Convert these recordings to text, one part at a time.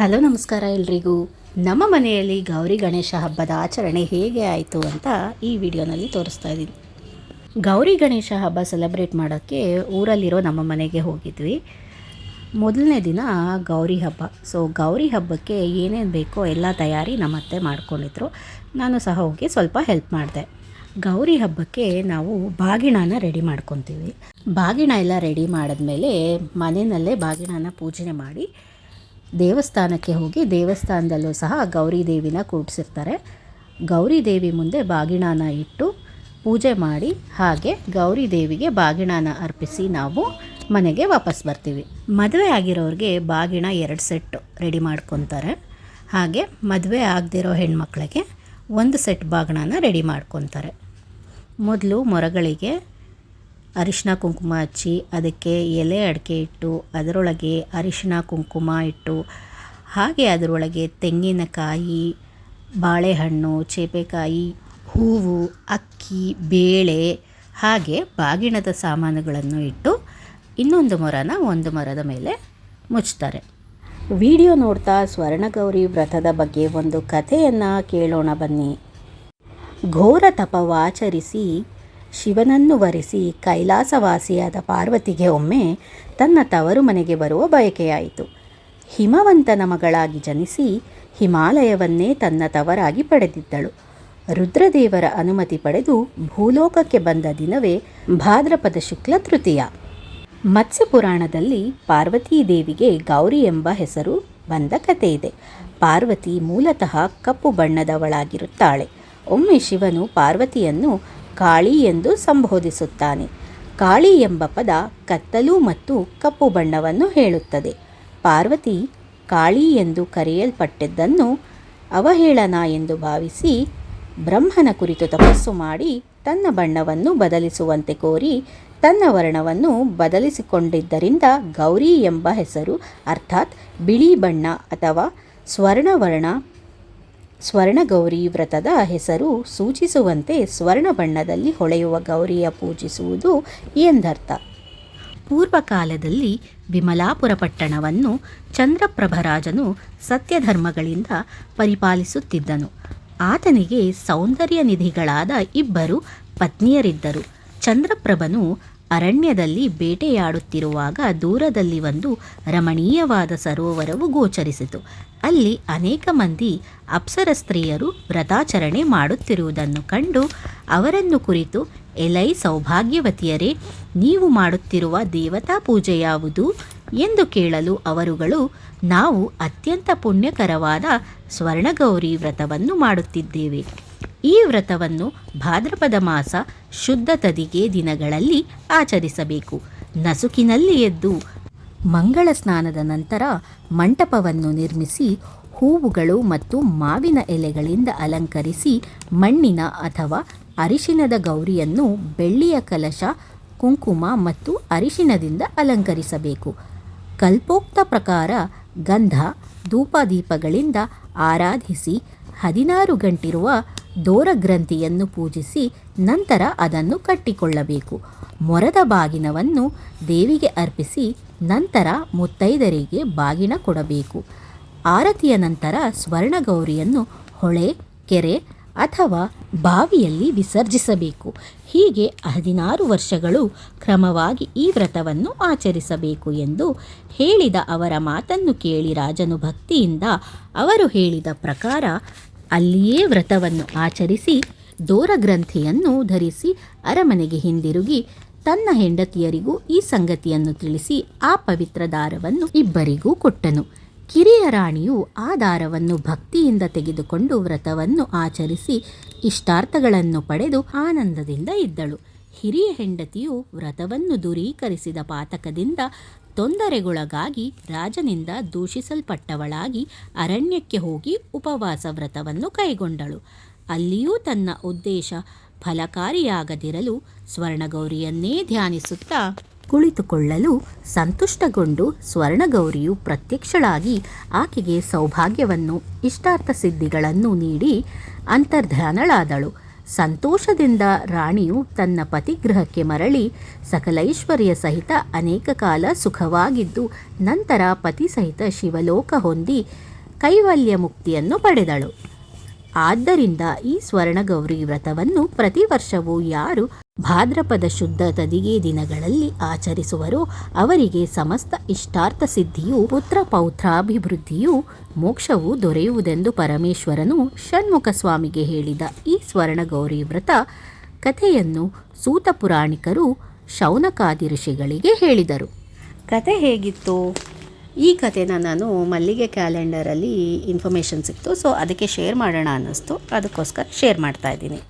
Hello, ನಮಸ್ಕಾರ ಎಲ್ರಿಗೂ. ನಮ್ಮ ಮನೆಯಲ್ಲಿ ಗೌರಿ ಗಣೇಶ ಹಬ್ಬದ ಆಚರಣೆ ಹೇಗೆ ಆಯಿತು ಅಂತ ಈ ವಿಡಿಯೋನಲ್ಲಿ ತೋರಿಸ್ತಾ ಇದ್ದೀನಿ. ಗೌರಿ ಗಣೇಶ ಹಬ್ಬ ಸೆಲೆಬ್ರೇಟ್ ಮಾಡೋಕ್ಕೆ ಊರಲ್ಲಿರೋ ನಮ್ಮ ಮನೆಗೆ ಹೋಗಿದ್ವಿ. ಮೊದಲನೇ ದಿನ ಗೌರಿ ಹಬ್ಬ. ಸೊ ಗೌರಿ ಹಬ್ಬಕ್ಕೆ ಏನೇನು ಬೇಕೋ ಎಲ್ಲ ತಯಾರಿ ನಮ್ಮ ಅತ್ತೆ ಮಾಡ್ಕೊಂಡಿದ್ರು. ನಾನು ಸಹ ಹೋಗಿ ಸ್ವಲ್ಪ ಹೆಲ್ಪ್ ಮಾಡಿದೆ. ಗೌರಿ ಹಬ್ಬಕ್ಕೆ ನಾವು ಬಾಗಿಣನ ರೆಡಿ ಮಾಡ್ಕೊತೀವಿ. ಬಾಗಿಣ ಎಲ್ಲ ರೆಡಿ ಮಾಡಿದ್ಮೇಲೆ ಮನೆಯಲ್ಲೇ ಬಾಗಿಣನ ಪೂಜೆ ಮಾಡಿ ದೇವಸ್ಥಾನಕ್ಕೆ ಹೋಗಿ ದೇವಸ್ಥಾನದಲ್ಲೂ ಸಹ ಗೌರಿ ದೇವಿನ ಕೂಡಿಸಿರ್ತಾರೆ. ಗೌರಿ ದೇವಿ ಮುಂದೆ ಬಾಗಿಣಾನ ಇಟ್ಟು ಪೂಜೆ ಮಾಡಿ ಹಾಗೆ ಗೌರಿ ದೇವಿಗೆ ಬಾಗಿಣಾನ ಅರ್ಪಿಸಿ ನಾವು ಮನೆಗೆ ವಾಪಸ್ ಬರ್ತೀವಿ. ಮದುವೆ ಆಗಿರೋರಿಗೆ ಬಾಗಿಣ ಎರಡು ಸೆಟ್ ರೆಡಿ ಮಾಡ್ಕೊತಾರೆ. ಹಾಗೆ ಮದುವೆ ಆಗದಿರೋ ಹೆಣ್ಮಕ್ಳಿಗೆ ಒಂದು ಸೆಟ್ ಬಾಗಿಣನ ರೆಡಿ ಮಾಡ್ಕೊತಾರೆ. ಮೊದಲು ಮೊರಗಳಿಗೆ ಅರಿಶಿನ ಕುಂಕುಮ ಹಚ್ಚಿ ಅದಕ್ಕೆ ಎಲೆ ಅಡಿಕೆ ಇಟ್ಟು ಅದರೊಳಗೆ ಅರಿಶಿನ ಕುಂಕುಮ ಇಟ್ಟು ಹಾಗೆ ಅದರೊಳಗೆ ತೆಂಗಿನಕಾಯಿ, ಬಾಳೆಹಣ್ಣು, ಚೇಪೆಕಾಯಿ, ಹೂವು, ಅಕ್ಕಿ, ಬೇಳೆ ಹಾಗೆ ಬಾಗಿಣದ ಸಾಮಾನುಗಳನ್ನು ಇಟ್ಟು ಇನ್ನೊಂದು ಮರನ ಒಂದು ಮರದ ಮೇಲೆ ಮುಚ್ತಾರೆ ವಿಡಿಯೋ ನೋಡ್ತಾ ಸ್ವರ್ಣಗೌರಿ ವ್ರತದ ಬಗ್ಗೆ ಒಂದು ಕಥೆಯನ್ನು ಕೇಳೋಣ ಬನ್ನಿ. ಘೋರ ತಪವಾಚರಿಸಿ ಶಿವನನ್ನು ವರಿಸಿ ಕೈಲಾಸವಾಸಿಯಾದ ಪಾರ್ವತಿಗೆ ಒಮ್ಮೆ ತನ್ನ ತವರು ಮನೆಗೆ ಬರುವ ಬಯಕೆಯಾಯಿತು. ಹಿಮವಂತನ ಮಗಳಾಗಿ ಜನಿಸಿ ಹಿಮಾಲಯವನ್ನೇ ತನ್ನ ತವರಾಗಿ ಪಡೆದಿದ್ದಳು. ರುದ್ರದೇವರ ಅನುಮತಿ ಪಡೆದು ಭೂಲೋಕಕ್ಕೆ ಬಂದ ದಿನವೇ ಭಾದ್ರಪದ ಶುಕ್ಲ ತೃತೀಯ. ಮತ್ಸ್ಯ ಪುರಾಣದಲ್ಲಿ ದೇವಿಗೆ ಗೌರಿ ಎಂಬ ಹೆಸರು ಬಂದ ಕಥೆಯಿದೆ ಪಾರ್ವತಿ ಮೂಲತಃ ಕಪ್ಪು ಬಣ್ಣದವಳಾಗಿರುತ್ತಾಳೆ. ಒಮ್ಮೆ ಶಿವನು ಪಾರ್ವತಿಯನ್ನು ಕಾಳಿ ಎಂದು ಸಂಬೋಧಿಸುತ್ತಾನೆ. ಕಾಳಿ ಎಂಬ ಪದ ಕತ್ತಲು ಮತ್ತು ಕಪ್ಪು ಬಣ್ಣವನ್ನು ಹೇಳುತ್ತದೆ. ಪಾರ್ವತಿ, ಕಾಳಿ ಎಂದು ಕರೆಯಲ್ಪಟ್ಟಿದ್ದನ್ನು ಅವಹೇಳನ ಎಂದು ಭಾವಿಸಿ ಬ್ರಹ್ಮನ ಕುರಿತು ತಪಸ್ಸು ಮಾಡಿ ತನ್ನ ಬಣ್ಣವನ್ನು ಬದಲಿಸುವಂತೆ ಕೋರಿ ತನ್ನ ವರ್ಣವನ್ನು ಬದಲಿಸಿಕೊಂಡಿದ್ದರಿಂದ ಗೌರಿ ಎಂಬ ಹೆಸರು, ಅರ್ಥಾತ್ ಬಿಳಿ ಬಣ್ಣ ಅಥವಾ ಸ್ವರ್ಣವರ್ಣ ಸ್ವರ್ಣಗೌರಿ ವ್ರತದ ಹೆಸರು ಸೂಚಿಸುವಂತೆ ಸ್ವರ್ಣ ಬಣ್ಣದಲ್ಲಿ ಹೊಳೆಯುವ ಗೌರಿಯ ಪೂಜಿಸುವುದು ಎಂದರ್ಥ. ಪೂರ್ವಕಾಲದಲ್ಲಿ ವಿಮಲಾಪುರ ಪಟ್ಟಣವನ್ನು ಚಂದ್ರಪ್ರಭರಾಜನು ಸತ್ಯಧರ್ಮಗಳಿಂದ ಪರಿಪಾಲಿಸುತ್ತಿದ್ದನು. ಆತನಿಗೆ ಸೌಂದರ್ಯ ನಿಧಿಗಳಾದ ಇಬ್ಬರು ಪತ್ನಿಯರಿದ್ದರು. ಚಂದ್ರಪ್ರಭನು ಅರಣ್ಯದಲ್ಲಿ ಬೇಟೆಯಾಡುತ್ತಿರುವಾಗ ದೂರದಲ್ಲಿ ಒಂದು ರಮಣೀಯವಾದ ಸರೋವರವು ಗೋಚರಿಸಿತು. ಅಲ್ಲಿ ಅನೇಕ ಮಂದಿ ಅಪ್ಸರ ಸ್ತ್ರೀಯರು ವ್ರತಾಚರಣೆ ಮಾಡುತ್ತಿರುವುದನ್ನು ಕಂಡು ಅವರನ್ನು ಕುರಿತು, ಎಲೈ ಸೌಭಾಗ್ಯವತಿಯರೇ, ನೀವು ಮಾಡುತ್ತಿರುವ ದೇವತಾ ಪೂಜೆ ಯಾವುದು? ಎಂದು ಕೇಳಲು ಅವರುಗಳು, ನಾವು ಅತ್ಯಂತ ಪುಣ್ಯಕರವಾದ ಸ್ವರ್ಣಗೌರಿ ವ್ರತವನ್ನು ಮಾಡುತ್ತಿದ್ದೇವೆ. ಈ ವ್ರತವನ್ನು ಭಾದ್ರಪದ ಮಾಸ ಶುದ್ಧ ತದಿಗೆ ದಿನಗಳಲ್ಲಿ ಆಚರಿಸಬೇಕು. ನಸುಕಿನಲ್ಲಿ ಎದ್ದು ಮಂಗಳ ಸ್ನಾನದ ನಂತರ ಮಂಟಪವನ್ನು ನಿರ್ಮಿಸಿ ಹೂವುಗಳು ಮತ್ತು ಮಾವಿನ ಎಲೆಗಳಿಂದ ಅಲಂಕರಿಸಿ ಮಣ್ಣಿನ ಅಥವಾ ಅರಿಶಿನದ ಗೌರಿಯನ್ನು ಬೆಳ್ಳಿಯ ಕಲಶ, ಕುಂಕುಮ ಮತ್ತು ಅರಿಶಿನದಿಂದ ಅಲಂಕರಿಸಬೇಕು. ಕಲ್ಪೋಕ್ತ ಪ್ರಕಾರ ಗಂಧ, ಧೂಪದೀಪಗಳಿಂದ ಆರಾಧಿಸಿ ಹದಿನಾರು ಗಂಟಿರುವ ದೋರಗ್ರಂಥಿಯನ್ನು ಪೂಜಿಸಿ ನಂತರ ಅದನ್ನು ಕಟ್ಟಿಕೊಳ್ಳಬೇಕು. ಮೊರದ ಬಾಗಿನವನ್ನು ದೇವಿಗೆ ಅರ್ಪಿಸಿ ನಂತರ ಮುತ್ತೈದರಿಗೆ ಬಾಗಿನ ಕೊಡಬೇಕು. ಆರತಿಯ ನಂತರ ಸ್ವರ್ಣಗೌರಿಯನ್ನು ಹೊಳೆ, ಕೆರೆ ಅಥವಾ ಬಾವಿಯಲ್ಲಿ ವಿಸರ್ಜಿಸಬೇಕು. ಹೀಗೆ ಹದಿನಾರು ವರ್ಷಗಳು ಕ್ರಮವಾಗಿ ಈ ವ್ರತವನ್ನು ಆಚರಿಸಬೇಕು ಎಂದು ಹೇಳಿದ ಅವರ ಮಾತನ್ನು ಕೇಳಿ ರಾಜನು ಭಕ್ತಿಯಿಂದ ಅವರು ಹೇಳಿದ ಪ್ರಕಾರ ಅಲ್ಲಿಯೇ ವ್ರತವನ್ನು ಆಚರಿಸಿ ದೋರಗ್ರಂಥಿಯನ್ನು ಧರಿಸಿ ಅರಮನೆಗೆ ಹಿಂದಿರುಗಿ ತನ್ನ ಹೆಂಡತಿಯರಿಗೂ ಈ ಸಂಗತಿಯನ್ನು ತಿಳಿಸಿ ಆ ಪವಿತ್ರ ದಾರವನ್ನು ಇಬ್ಬರಿಗೂ ಕೊಟ್ಟನು. ಕಿರಿಯ ರಾಣಿಯು ಆ ದಾರವನ್ನು ಭಕ್ತಿಯಿಂದ ತೆಗೆದುಕೊಂಡು ವ್ರತವನ್ನು ಆಚರಿಸಿ ಇಷ್ಟಾರ್ಥಗಳನ್ನು ಪಡೆದು ಆನಂದದಿಂದ ಇದ್ದಳು. ಹಿರಿಯ ಹೆಂಡತಿಯು ವ್ರತವನ್ನು ದೂರೀಕರಿಸಿದ ಪಾತಕದಿಂದ ತೊಂದರೆಗೊಳಗಾಗಿ ರಾಜನಿಂದ ದೂಷಿಸಲ್ಪಟ್ಟವಳಾಗಿ ಅರಣ್ಯಕ್ಕೆ ಹೋಗಿ ಉಪವಾಸ ವ್ರತವನ್ನು ಕೈಗೊಂಡಳು. ಅಲ್ಲಿಯೂ ತನ್ನ ಉದ್ದೇಶ ಫಲಕಾರಿಯಾಗದಿರಲು ಸ್ವರ್ಣಗೌರಿಯನ್ನೇ ಧ್ಯಾನಿಸುತ್ತಾ ಕುಳಿತುಕೊಳ್ಳಲು ಸಂತುಷ್ಟಗೊಂಡು ಸ್ವರ್ಣಗೌರಿಯು ಪ್ರತ್ಯಕ್ಷಳಾಗಿ ಆಕೆಗೆ ಸೌಭಾಗ್ಯವನ್ನು, ಇಷ್ಟಾರ್ಥ ಸಿದ್ಧಿಗಳನ್ನು ನೀಡಿ ಅಂತರ್ಧಾನಳಾದಳು ಸಂತೋಷದಿಂದ ರಾಣಿಯು ತನ್ನ ಪತಿಗೃಹಕ್ಕೆ ಮರಳಿ ಸಕಲೈಶ್ವರ್ಯ ಸಹಿತ ಅನೇಕ ಕಾಲ ಸುಖವಾಗಿದ್ದು ನಂತರ ಪತಿ ಸಹಿತ ಶಿವಲೋಕ ಹೊಂದಿ ಕೈವಲ್ಯ ಮುಕ್ತಿಯನ್ನು ಪಡೆದಳು. ಆದ್ದರಿಂದ ಈ ಸ್ವರ್ಣಗೌರಿ ವ್ರತವನ್ನು ಪ್ರತಿ ವರ್ಷವೂ ಯಾರು ಭಾದ್ರಪದ ಶುದ್ಧ ತದಿಗೆ ದಿನಗಳಲ್ಲಿ ಆಚರಿಸುವರೋ ಅವರಿಗೆ ಸಮಸ್ತ ಇಷ್ಟಾರ್ಥ ಸಿದ್ಧಿಯು, ಪುತ್ರ ಪೌತ್ರಾಭಿವೃದ್ಧಿಯು, ಮೋಕ್ಷವು ದೊರೆಯುವುದೆಂದು ಪರಮೇಶ್ವರನು ಷಣ್ಮುಖ ಸ್ವಾಮಿಗೆ ಹೇಳಿದ ಈ ಸ್ವರ್ಣಗೌರಿ ವ್ರತ ಕಥೆಯನ್ನು ಸೂತ ಪುರಾಣಿಕರು ಶೌನಕಾದಿ ಋಷಿಗಳಿಗೆ ಹೇಳಿದರು. ಕತೆ ಹೇಗಿತ್ತು? ಈ ಕಥೆನ ನಾನು ಮಲ್ಲಿಗೆ ಕ್ಯಾಲೆಂಡರಲ್ಲಿ ಇನ್ಫಾರ್ಮೇಷನ್ ಸಿಕ್ತು. ಸೊ ಅದಕ್ಕೆ ಶೇರ್ ಮಾಡೋಣ ಅನ್ನಿಸ್ತು. ಅದಕ್ಕೋಸ್ಕರ ಶೇರ್ ಮಾಡ್ತಾ ಇದ್ದೀನಿ.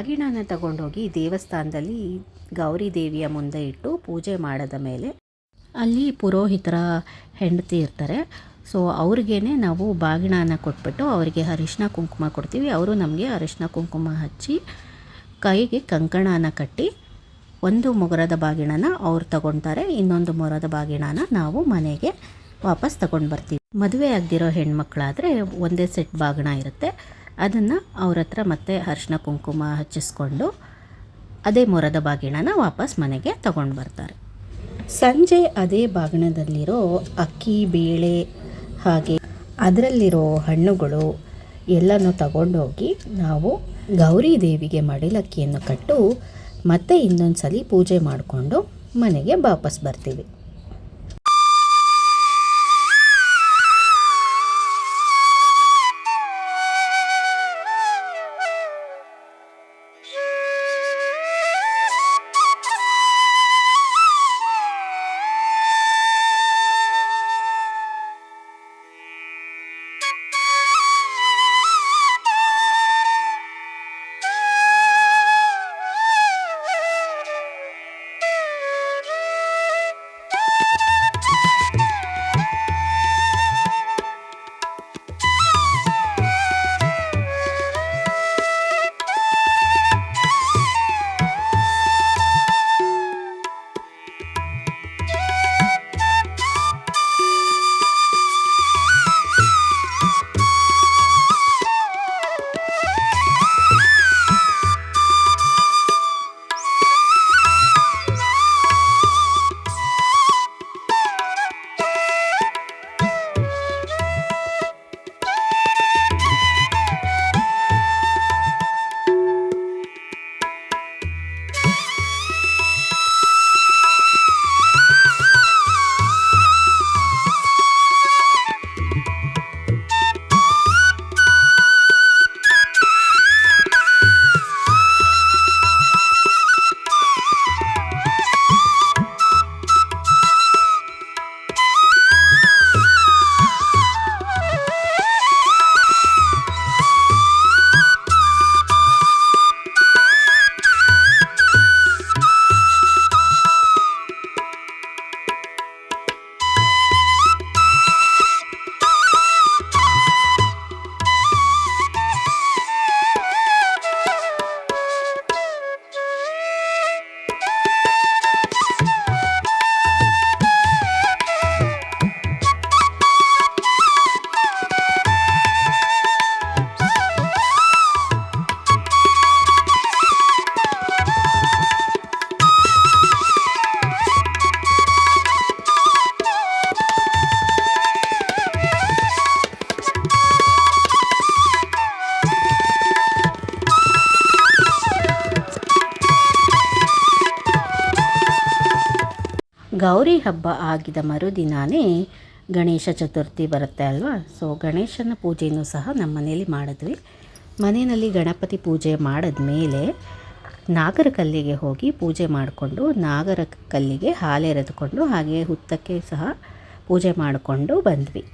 ಬಾಗಿಣನ ತಗೊಂಡೋಗಿ ದೇವಸ್ಥಾನದಲ್ಲಿ ಗೌರಿ ದೇವಿಯ ಮುಂದೆ ಇಟ್ಟು ಪೂಜೆ ಮಾಡಿದ ಮೇಲೆ ಅಲ್ಲಿ ಪುರೋಹಿತರ ಹೆಂಡತಿ ಇರ್ತಾರೆ. ಸೊ ಅವ್ರಿಗೇ ನಾವು ಬಾಗಿಣನ ಕೊಟ್ಬಿಟ್ಟು ಅವರಿಗೆ ಅರಿಶಿನ ಕುಂಕುಮ ಕೊಡ್ತೀವಿ. ಅವರು ನಮಗೆ ಅರಿಶಿನ ಕುಂಕುಮ ಹಚ್ಚಿ ಕೈಗೆ ಕಂಕಣನ ಕಟ್ಟಿ ಒಂದು ಮೊಗರದ ಬಾಗಿಣನ ಅವ್ರು ತಗೊಳ್ತಾರೆ ಇನ್ನೊಂದು ಮೊರದ ಬಾಗಿಣನ ನಾವು ಮನೆಗೆ ವಾಪಸ್ ತಗೊಂಡು ಬರ್ತೀವಿ. ಮದುವೆ ಆಗದಿರೋ ಹೆಣ್ಮಕ್ಳಾದರೆ ಒಂದೇ ಸೆಟ್ ಬಾಗಿಣ ಇರುತ್ತೆ. ಅದನ್ನು ಅವ್ರ ಹತ್ರ ಮತ್ತೆ ಅರ್ಶಿನ ಕುಂಕುಮ ಹಚ್ಚಿಸ್ಕೊಂಡು ಅದೇ ಮೊರದ ಬಾಗಿಣನ ವಾಪಸ್ ಮನೆಗೆ ತಗೊಂಡು ಬರ್ತಾರೆ. ಸಂಜೆ ಅದೇ ಬಾಗಿಣದಲ್ಲಿರೋ ಅಕ್ಕಿ, ಬೇಳೆ ಹಾಗೆ ಅದರಲ್ಲಿರೋ ಹಣ್ಣುಗಳು ಎಲ್ಲನೂ ತಗೊಂಡೋಗಿ ನಾವು ಗೌರಿ ದೇವಿಗೆ ಮಡಿಲಕ್ಕಿಯನ್ನು ಕಟ್ಟು ಮತ್ತೆ ಇನ್ನೊಂದು ಸಲ ಪೂಜೆ ಮಾಡಿಕೊಂಡು ಮನೆಗೆ ವಾಪಸ್ ಬರ್ತೀವಿ. ಗೌರಿ ಹಬ್ಬ ಆಗಿದ ಮರುದಿನಾನೇ ಗಣೇಶ ಚತುರ್ಥಿ ಬರುತ್ತೆ ಅಲ್ವಾ? ಸೊ ಗಣೇಶನ ಪೂಜೆಯೂ ಸಹ ನಮ್ಮ ಮನೇಲಿ ಮಾಡಿದ್ವಿ. ಮನೆಯಲ್ಲಿ ಗಣಪತಿ ಪೂಜೆ ಮಾಡಿದ್ಮೇಲೆ ನಾಗರ ಕಲ್ಲಿಗೆ ಹೋಗಿ ಪೂಜೆ ಮಾಡಿಕೊಂಡು ನಾಗರ ಕಲ್ಲಿಗೆ ಹಾಲೆರೆದುಕೊಂಡು ಹಾಗೆ ಹುತ್ತಕ್ಕೆ ಸಹ ಪೂಜೆ ಮಾಡಿಕೊಂಡು ಬಂದ್ವಿ.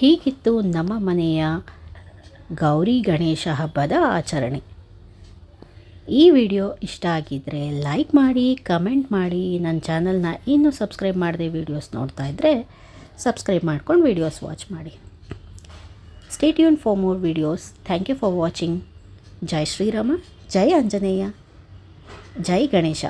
ಹೀಗಿತ್ತು ನಮ್ಮ ಮನೆಯ ಗೌರಿ ಗಣೇಶ ಹಬ್ಬದ ಆಚರಣೆ. ಈ ವಿಡಿಯೋ ಇಷ್ಟ ಆಗಿದ್ದರೆ ಲೈಕ್ ಮಾಡಿ, ಕಮೆಂಟ್ ಮಾಡಿ. ನನ್ನ ಚಾನಲ್ನ ಇನ್ನೂ ಸಬ್ಸ್ಕ್ರೈಬ್ ಮಾಡದೆ ವೀಡಿಯೋಸ್ ನೋಡ್ತಾ ಇದ್ದರೆ ಸಬ್ಸ್ಕ್ರೈಬ್ ಮಾಡ್ಕೊಂಡು ವೀಡಿಯೋಸ್ ವಾಚ್ ಮಾಡಿ. Stay tune for more videos thank you for watching ಜೈ ಶ್ರೀರಾಮ, ಜೈ ಆಂಜನೇಯ, ಜೈ ಗಣೇಶ.